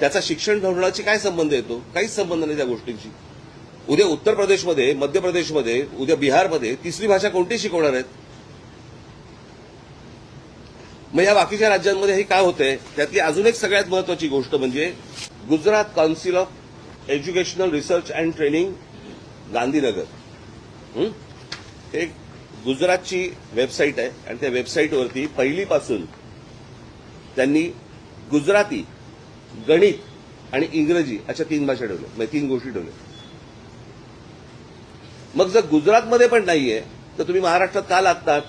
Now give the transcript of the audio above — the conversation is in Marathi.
त्याचा शिक्षण धोरणाची काय संबंध येतो? काहीच संबंध नाही त्या गोष्टींशी. उद्या उत्तर प्रदेशमध्ये मध्य प्रदेशमध्ये उद्या बिहारमध्ये तिसरी भाषा कोणती शिकवणार आहेत? मग या बाकीच्या राज्यांमध्ये हे काय होतंय? त्यातली अजून एक सगळ्यात महत्वाची गोष्ट म्हणजे Gujarat council of educational research and training Gandhinagar. एक हे गुजरातची वेबसाईट आहे आणि त्या वेबसाईटवरती पहिलीपासून त्यांनी गुजराती गणित आणि इंग्रजी अशा तीन भाषा ठेवल्या. म्हणजे तीन गोष्टी ठेवल्या. मग जर गुजरातमध्ये पण नाहीये तर तुम्ही महाराष्ट्रात का लागतात?